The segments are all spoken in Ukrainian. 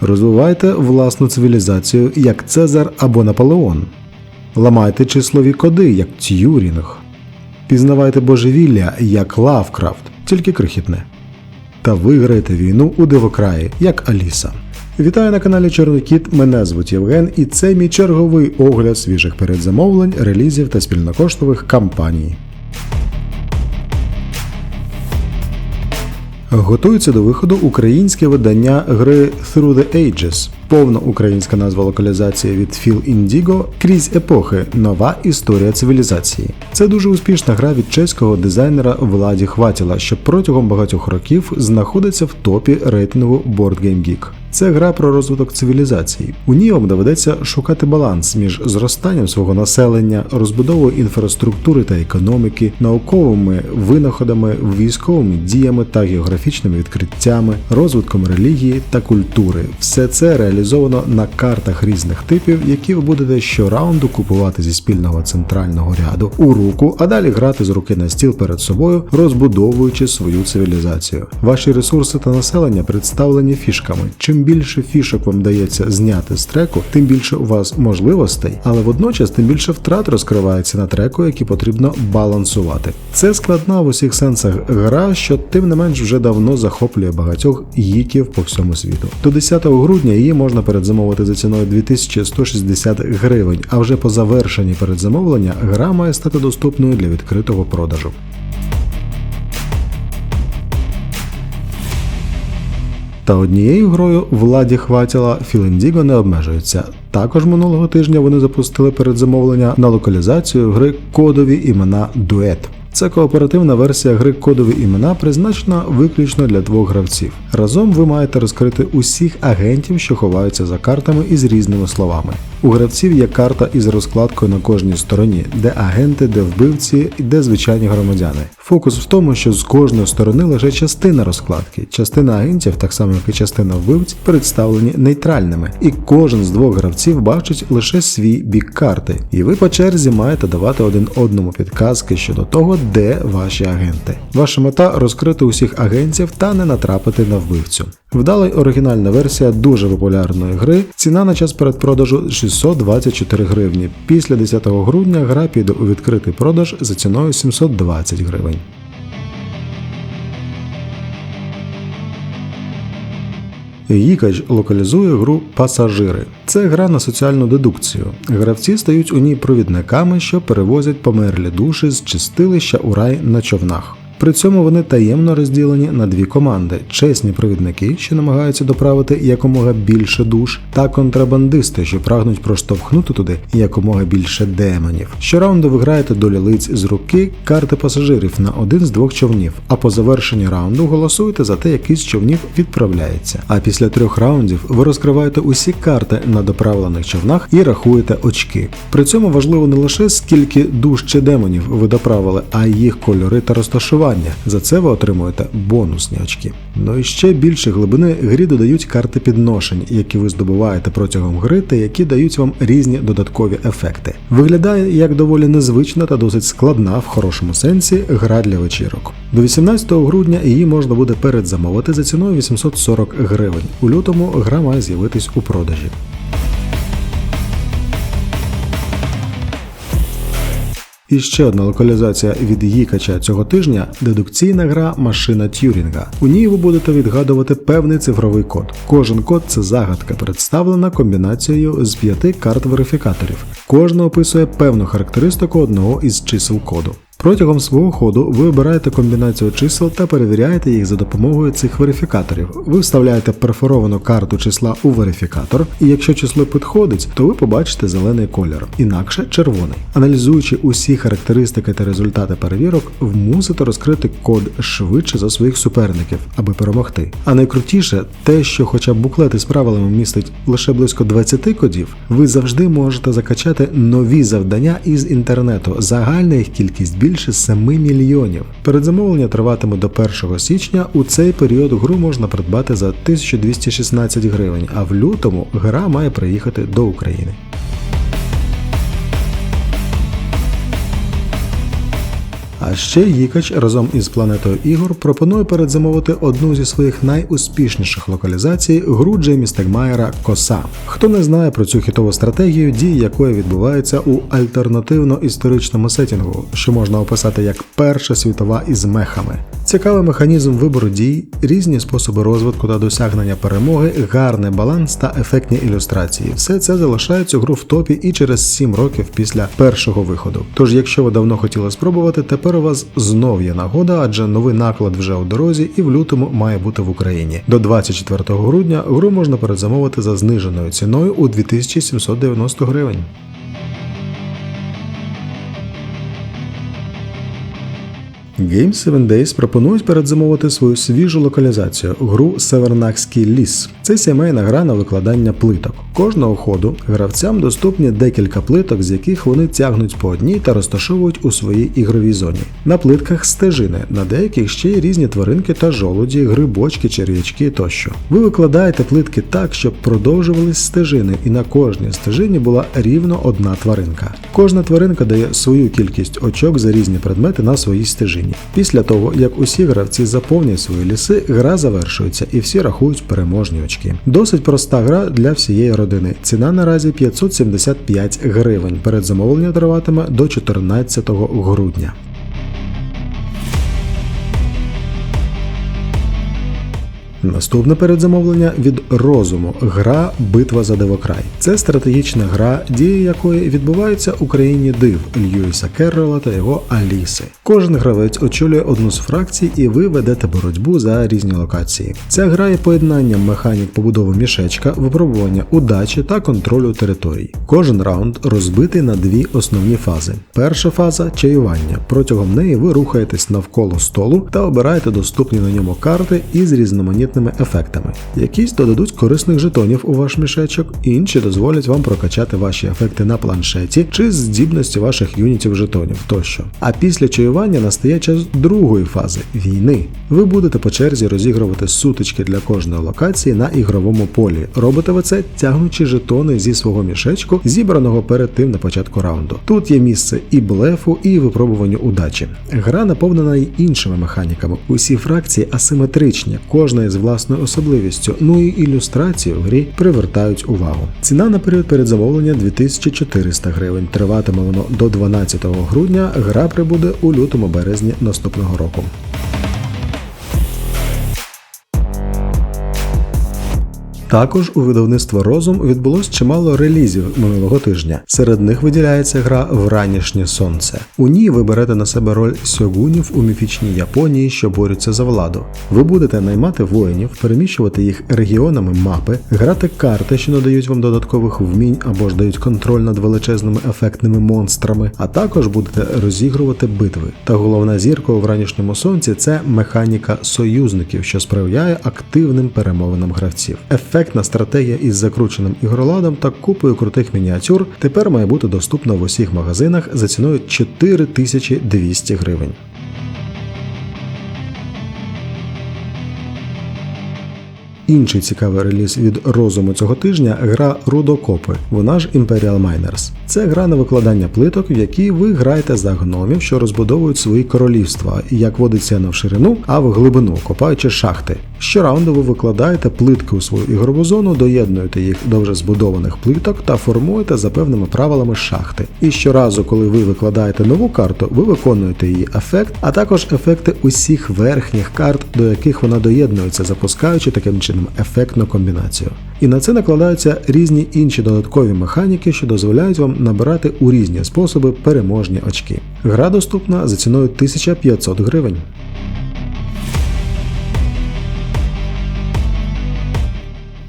Розвивайте власну цивілізацію як Цезар або Наполеон. Ламайте числові коди, як Т'юрінг. Пізнавайте божевілля, як Лавкрафт, тільки крихітне. Та виграєте війну у дивокраї, як Аліса. Вітаю на каналі Чорний Кіт. Мене звуть Євген, і це мій черговий огляд свіжих передзамовлень, релізів та спільнокоштових кампаній. Готується до виходу українське видання гри Through the Ages. Повна українська назва локалізації від Phil Indigo крізь епохи. Нова історія цивілізації. Це дуже успішна гра від чеського дизайнера Владі Хватіла, що протягом багатьох років знаходиться в топі рейтингу Board Game Geek. Це гра про розвиток цивілізації. У ній вам доведеться шукати баланс між зростанням свого населення, розбудовою інфраструктури та економіки, науковими винаходами, військовими діями та географічними відкриттями, розвитком релігії та культури. Все це реалізовано на картах різних типів, які ви будете щораунду купувати зі спільного центрального ряду у руку, а далі грати з руки на стіл перед собою, розбудовуючи свою цивілізацію. Ваші ресурси та населення представлені фішками. Чим більше фішок вам дається зняти з треку, тим більше у вас можливостей, але водночас тим більше втрат розкривається на треку, які потрібно балансувати. Це складна в усіх сенсах гра, що тим не менш вже давно захоплює багатьох гіків по всьому світу. До 10 грудня її можна передзамовити за ціною 2160 гривень, а вже по завершенні передзамовлення гра має стати доступною для відкритого продажу. Та однією грою владі хватіла Філендіго не обмежується. Також минулого тижня вони запустили передзамовлення на локалізацію гри Кодові імена Дует. Це кооперативна версія гри Кодові імена призначена виключно для двох гравців. Разом ви маєте розкрити усіх агентів, що ховаються за картами із різними словами. У гравців є карта із розкладкою на кожній стороні, де агенти, де вбивці і де звичайні громадяни. Фокус в тому, що з кожної сторони лише частина розкладки. Частина агентів, так само як і частина вбивць, представлені нейтральними, і кожен з двох гравців бачить лише свій бік карти. І ви по черзі маєте давати один одному підказки щодо того, де ваші агенти. Ваша мета розкрити усіх агентів та не натрапити на вбивцю. Вдала й оригінальна версія дуже популярної гри. Ціна на час передпродажу 624 гривні. Після 10 грудня гра піде у відкритий продаж за ціною 720 гривень. Їкач локалізує гру Пасажири. Це гра на соціальну дедукцію. Гравці стають у ній провідниками, що перевозять померлі душі з чистилища у рай на човнах. При цьому вони таємно розділені на дві команди: чесні провідники, що намагаються доправити якомога більше душ, та контрабандисти, що прагнуть проштовхнути туди якомога більше демонів. Щораунду ви граєте долі лиць з руки карти пасажирів на один з двох човнів, а по завершенні раунду голосуєте за те, який з човнів відправляється. А після трьох раундів ви розкриваєте усі карти на доправлених човнах і рахуєте очки. При цьому важливо не лише скільки душ чи демонів ви доправили, а й їх кольори та розташування. За це ви отримуєте бонусні очки. Ну і ще більше глибини грі додають карти підношень, які ви здобуваєте протягом гри та які дають вам різні додаткові ефекти. Виглядає як доволі незвична та досить складна в хорошому сенсі гра для вечірок. До 18 грудня її можна буде передзамовити за ціною 840 гривень. У лютому гра має з'явитись у продажі. І ще одна локалізація від Гікача цього тижня дедукційна гра Машина Тюрінга. У ній ви будете відгадувати певний цифровий код. Кожен код це загадка, представлена комбінацією з п'яти карт верифікаторів. Кожна описує певну характеристику одного із чисел коду. Протягом свого ходу ви обираєте комбінацію чисел та перевіряєте їх за допомогою цих верифікаторів. Ви вставляєте перфоровану карту числа у верифікатор, і якщо число підходить, то ви побачите зелений колір, інакше червоний. Аналізуючи усі характеристики та результати перевірок, вмусите розкрити код швидше за своїх суперників, аби перемогти. А найкрутіше те, що, хоча буклет із правилами містить лише близько 20 кодів, ви завжди можете закачати нові завдання із інтернету. Загальна їх кількість більше 7 мільйонів. Передзамовлення триватиме до 1 січня. У цей період гру можна придбати за 1216 гривень, а в лютому гра має приїхати до України. А ще Їкач разом із планетою ігор пропонує передзамовити одну зі своїх найуспішніших локалізацій гру Джеймі Стегмаєра Коса. Хто не знає про цю хітову стратегію, дії якої відбуваються у альтернативно-історичному сетінгу, що можна описати як Перша світова із мехами. Цікавий механізм вибору дій, різні способи розвитку та досягнення перемоги, гарний баланс та ефектні ілюстрації. Все це залишає цю гру в топі і через 7 років після першого виходу. Тож, якщо ви давно хотіли спробувати, тепер вас знов є нагода, адже новий наклад вже у дорозі і в лютому має бути в Україні. До 24 грудня гру можна передзамовити за зниженою ціною у 2790 гривень. Games 7 Days пропонують передзамовити свою свіжу локалізацію гру Севернакський ліс. Це сімейна гра на викладання плиток. Кожного ходу гравцям доступні декілька плиток, з яких вони тягнуть по одній та розташовують у своїй ігровій зоні. На плитках стежини, на деяких ще й різні тваринки та жолуді, грибочки, черв'ячки тощо. Ви викладаєте плитки так, щоб продовжувались стежини, і на кожній стежині була рівно одна тваринка. Кожна тваринка дає свою кількість очок за різні предмети на своїй стежині. Після того, як усі гравці заповнять свої ліси, гра завершується і всі рахують переможні очки. Досить проста гра для всієї родини. Ціна наразі 575 гривень. Передзамовлення триватиме до 14 грудня. Наступне передзамовлення від розуму гра Битва за Девокрай. Це стратегічна гра, дії якої відбуваються у країні див Льюіса Керрола та його Аліси. Кожен гравець очолює одну з фракцій, і ви ведете боротьбу за різні локації. Ця гра є поєднанням механік побудови мішечка, випробування удачі та контролю територій. Кожен раунд розбитий на дві основні фази. Перша фаза чаювання. Протягом неї ви рухаєтесь навколо столу та обираєте доступні на ньому карти із різноманітними ефектами. Якісь додадуть корисних жетонів у ваш мішечок, інші дозволять вам прокачати ваші ефекти на планшеті чи здібності ваших юнітів жетонів тощо. А після чаювання настає час другої фази війни. Ви будете по черзі розігрувати сутички для кожної локації на ігровому полі. Робите ви це, тягнучи жетони зі свого мішечку, зібраного перед тим на початку раунду. Тут є місце і блефу, і випробуванню удачі. Гра наповнена й іншими механіками. Усі фракції асиметричні, кожна із власною особливістю, ну і ілюстрації в грі привертають увагу. Ціна на період передзамовлення 2400 гривень. Триватиме воно до 12 грудня. Гра прибуде у лютому березні наступного року. Також у видавництва Розум відбулось чимало релізів минулого тижня. Серед них виділяється гра Вранішнє сонце. У ній ви берете на себе роль сьогунів у міфічній Японії, що борються за владу. Ви будете наймати воїнів, переміщувати їх регіонами мапи, грати карти, що надають вам додаткових вмінь або ж дають контроль над величезними ефектними монстрами, а також будете розігрувати битви. Та головна зірка у вранішньому сонці це механіка союзників, що сприяє активним перемовинам гравців. Ефектна стратегія із закрученим ігроладом та купою крутих мініатюр тепер має бути доступна в усіх магазинах за ціною 4200 гривень. Інший цікавий реліз від розуму цього тижня гра Рудокопи, вона ж Imperial Miners. Це гра на викладання плиток, в якій ви граєте за гномів, що розбудовують свої королівства, як водиться не в ширину, а в глибину, копаючи шахти. Щораунду ви викладаєте плитки у свою ігрову зону, доєднуєте їх до вже збудованих плиток та формуєте за певними правилами шахти. І щоразу, коли ви викладаєте нову карту, ви виконуєте її ефект, а також ефекти усіх верхніх карт, до яких вона доєднується, запускаючи таким чином ефектну комбінацію. І на це накладаються різні інші додаткові механіки, що дозволяють вам набирати у різні способи переможні очки. Гра доступна за ціною 1500 гривень.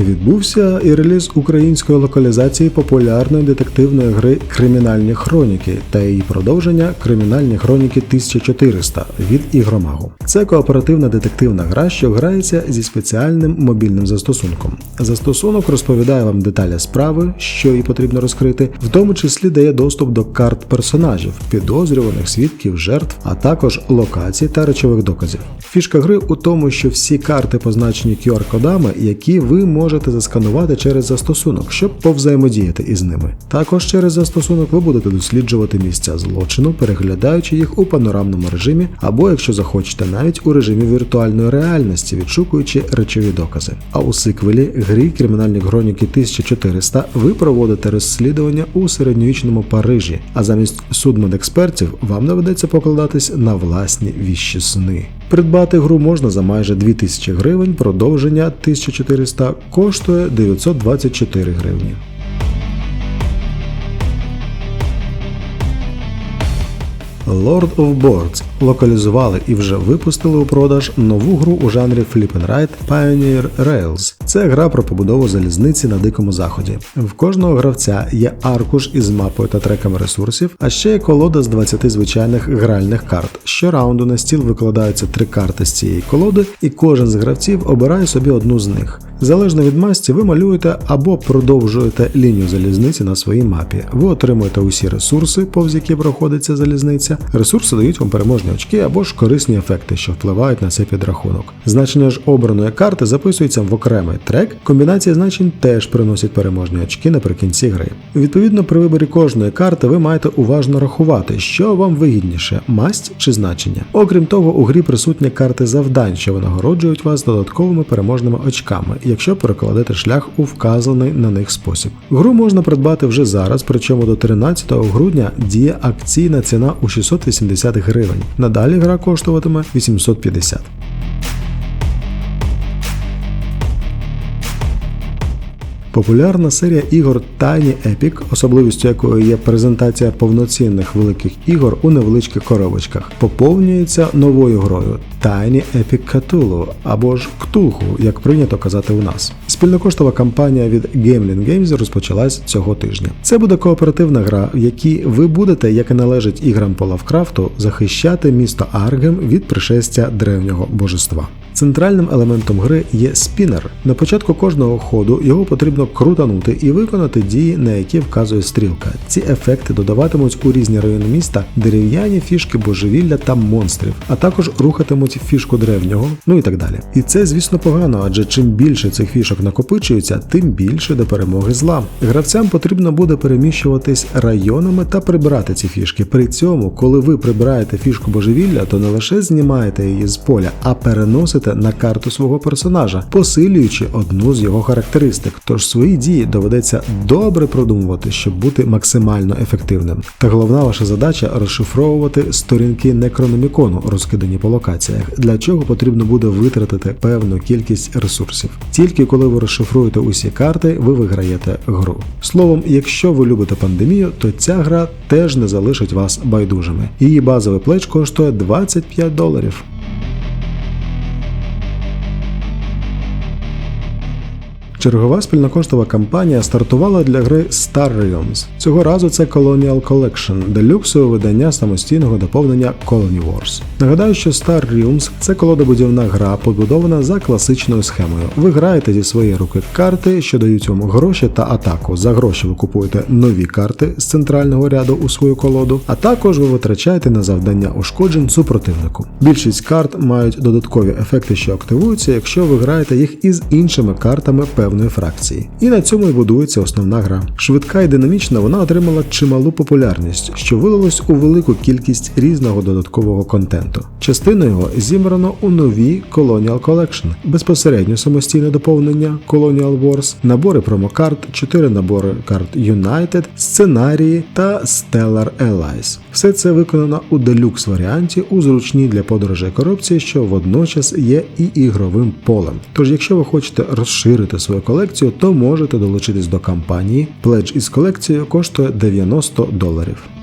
Відбувся і реліз української локалізації популярної детективної гри Кримінальні хроніки та її продовження Кримінальні хроніки 1400 від Ігромагу. Це кооперативна детективна гра, що грається зі спеціальним мобільним застосунком. Застосунок розповідає вам деталі справи, що їй потрібно розкрити, в тому числі дає доступ до карт персонажів, підозрюваних свідків, жертв, а також локацій та речових доказів. Фішка гри у тому, що всі карти позначені QR-кодами, які ви можете можете засканувати через застосунок, щоб повзаємодіяти із ними. Також через застосунок ви будете досліджувати місця злочину, переглядаючи їх у панорамному режимі, або, якщо захочете, навіть у режимі віртуальної реальності, відшукуючи речові докази. А у сиквелі грі Кримінальні хроніки 1400 ви проводите розслідування у середньовічному Парижі, а замість судмедекспертів вам доведеться покладатись на власні віщі сни. Придбати гру можна за майже 2000 гривень, продовження 1400 коштує 924 гривні. Lord of Boards локалізували і вже випустили у продаж нову гру у жанрі Flip and Ride Pioneer Rails. Це гра про побудову залізниці на дикому заході. В кожного гравця є аркуш із мапою та треками ресурсів, а ще є колода з 20 звичайних гральних карт. Щораунду на стіл викладаються три карти з цієї колоди, і кожен з гравців обирає собі одну з них. Залежно від масті, ви малюєте або продовжуєте лінію залізниці на своїй мапі. Ви отримуєте усі ресурси, повз які проходиться залізниця. Ресурси дають вам переможні очки або ж корисні ефекти, що впливають на цей підрахунок. Значення ж обраної карти записується в окремий трек. Комбінації значень теж приносять переможні очки наприкінці гри. Відповідно, при виборі кожної карти ви маєте уважно рахувати, що вам вигідніше масть чи значення. Окрім того, у грі присутні карти завдань, що винагороджують вас додатковими переможними очками якщо перекладете шлях у вказаний на них спосіб. Гру можна придбати вже зараз, причому до 13 грудня діє акційна ціна у 680 гривень. Надалі гра коштуватиме 850. Популярна серія ігор Tiny Epic, особливістю якої є презентація повноцінних великих ігор у невеличких коробочках, поповнюється новою грою Tiny Epic Cthulhu або ж Ктулху, як прийнято казати у нас. Спільнокоштова кампанія від Gameling Games розпочалась цього тижня. Це буде кооперативна гра, в якій ви будете, як і належить іграм по Лавкрафту, захищати місто Аргем від пришестя древнього божества. Центральним елементом гри є спінер. На початку кожного ходу його потрібно крутанути і виконати дії, на які вказує стрілка. Ці ефекти додаватимуть у різні райони міста дерев'яні фішки божевілля та монстрів, а також рухатимуть фішку древнього, ну і так далі. І це, звісно, погано, адже чим більше цих фішок накопичується, тим більше до перемоги зла. Гравцям потрібно буде переміщуватись районами та прибирати ці фішки. При цьому, коли ви прибираєте фішку божевілля, то не лише знімаєте її з поля, а переносите на карту свого персонажа, посилюючи одну з його характеристик. Тож свої дії доведеться добре продумувати, щоб бути максимально ефективним. Та головна ваша задача розшифровувати сторінки некрономікону, розкидані по локаціях, для чого потрібно буде витратити певну кількість ресурсів. Тільки коли ви розшифруєте усі карти, ви виграєте гру. Словом, якщо ви любите пандемію, то ця гра теж не залишить вас байдужими. Її базовий плеч коштує 25 доларів. Чергова спільнокоштова кампанія стартувала для гри Star Realms. Цього разу це Colonial Collection, делюксове видання самостійного доповнення Colony Wars. Нагадаю, що Star Realms – це колодобудівна гра, побудована за класичною схемою. Ви граєте зі своєї руки карти, що дають вам гроші та атаку. За гроші ви купуєте нові карти з центрального ряду у свою колоду, а також ви витрачаєте на завдання ушкоджень супротивнику. Більшість карт мають додаткові ефекти, що активуються, якщо ви граєте їх із іншими картами певної фракції. І на цьому і будується основна гра. Швидка і динамічна, вона отримала чималу популярність, що вилилось у велику кількість різного додаткового контенту. Частину його зібрано у новій Colonial Collection, безпосередньо самостійне доповнення Colonial Wars, набори промокарт, 4 набори карт United, сценарії та Stellar Allies. Все це виконано у делюкс варіанті у зручній для подорожей коробці, що водночас є і ігровим полем. Тож, якщо ви хочете розширити свою колекцію, то можете долучитись до кампанії. Пледж із колекцією коштує 90 доларів.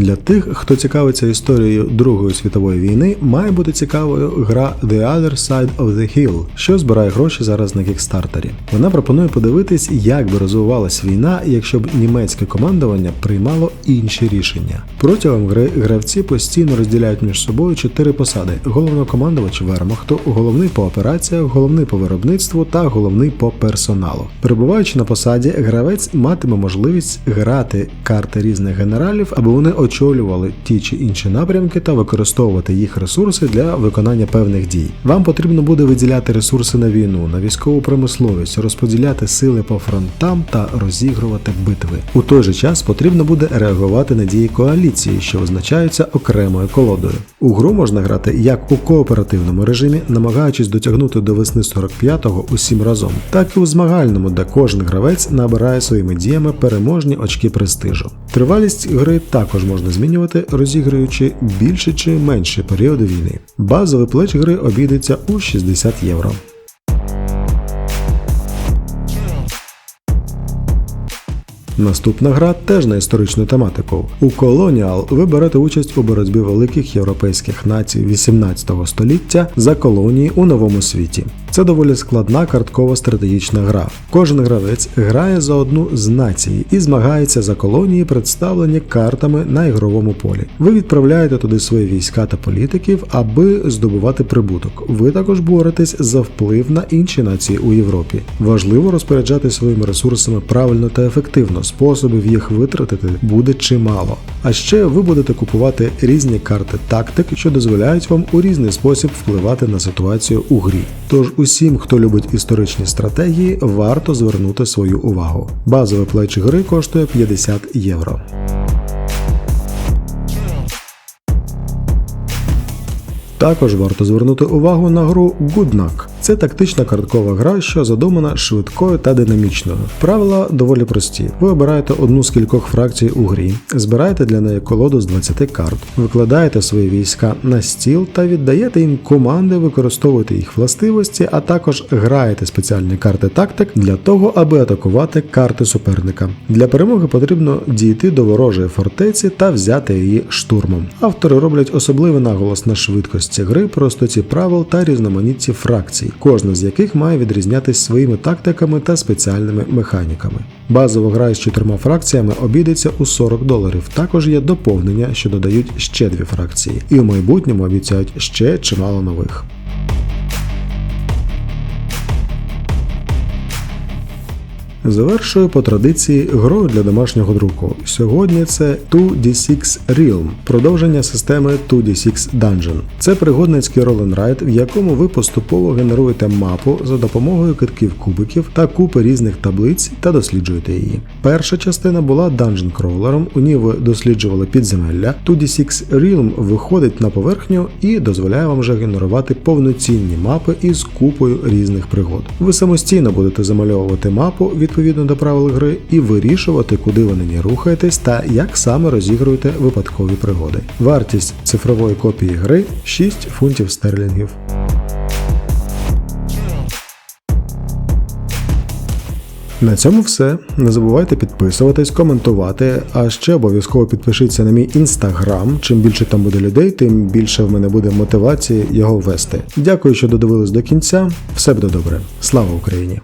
Для тих, хто цікавиться історією Другої світової війни, має бути цікавою гра The Other Side of the Hill, що збирає гроші зараз на кікстартері. Вона пропонує подивитись, як би розвивалась війна, якщо б німецьке командування приймало інші рішення. Протягом гри гравці постійно розділяють між собою чотири посади: головнокомандувач Вермахту, головний по операціях, головний по виробництву та головний по персоналу. Перебуваючи на посаді, гравець матиме можливість грати карти різних генералів, аби вони очолювали ті чи інші напрямки та використовувати їх ресурси для виконання певних дій. Вам потрібно буде виділяти ресурси на війну, на військову промисловість, розподіляти сили по фронтам та розігрувати битви. У той же час потрібно буде реагувати на дії коаліції, що визначаються окремою колодою. У гру можна грати як у кооперативному режимі, намагаючись дотягнути до весни 45-го усім разом, так і у змагальному, де кожен гравець набирає своїми діями переможні очки престижу. Тривалість гри також можна змінювати, розігруючи більше чи менші періоди війни. Базовий плеч гри обійдеться у 60 євро. Наступна гра теж на історичну тематику. У Colonial ви берете участь у боротьбі великих європейських націй 18 століття за колонії у новому світі. Це доволі складна карткова стратегічна гра. Кожен гравець грає за одну з націй і змагається за колонії, представлені картами на ігровому полі. Ви відправляєте туди свої війська та політиків, аби здобувати прибуток. Ви також боретесь за вплив на інші нації у Європі. Важливо розпоряджати своїми ресурсами правильно та ефективно. Способів їх витратити буде чимало. А ще ви будете купувати різні карти тактик, що дозволяють вам у різний спосіб впливати на ситуацію у грі. Тож усім, хто любить історичні стратегії, варто звернути свою увагу. Базове плеч гри коштує 50 євро. Також варто звернути увагу на гру Goodknack. Це тактична карткова гра, що задумана швидкою та динамічною. Правила доволі прості. Ви обираєте одну з кількох фракцій у грі, збираєте для неї колоду з 20 карт, викладаєте свої війська на стіл та віддаєте їм команди, використовуєте їх властивості, а також граєте спеціальні карти тактик для того, аби атакувати карти суперника. Для перемоги потрібно дійти до ворожої фортеці та взяти її штурмом. Автори роблять особливий наголос на швидкості гри, простоті правил та різноманітті фракцій кожна з яких має відрізнятись своїми тактиками та спеціальними механіками. Базова гра із чотирма фракціями обійдеться у 40 доларів. Також є доповнення, що додають ще дві фракції, і в майбутньому обіцяють ще чимало нових. Завершую по традиції грою для домашнього друку. Сьогодні це 2D6 Realm, продовження системи 2D6 Dungeon. Це пригодницький ролленрайд, в якому ви поступово генеруєте мапу за допомогою китків кубиків та купи різних таблиць та досліджуєте її. Перша частина була Dungeon Crawlerом, у ній ви досліджували підземелля. 2D6 Realm виходить на поверхню і дозволяє вам вже генерувати повноцінні мапи із купою різних пригод. Ви самостійно будете замальовувати мапу від відповідно до правил гри і вирішувати, куди ви на ній рухаєтесь та як саме розігруєте випадкові пригоди. Вартість цифрової копії гри 6 фунтів стерлінгів. На цьому все. Не забувайте підписуватись, коментувати, а ще обов'язково підпишіться на мій інстаграм. Чим більше там буде людей, тим більше в мене буде мотивації його вести. Дякую, що додивились до кінця. Все буде добре. Слава Україні!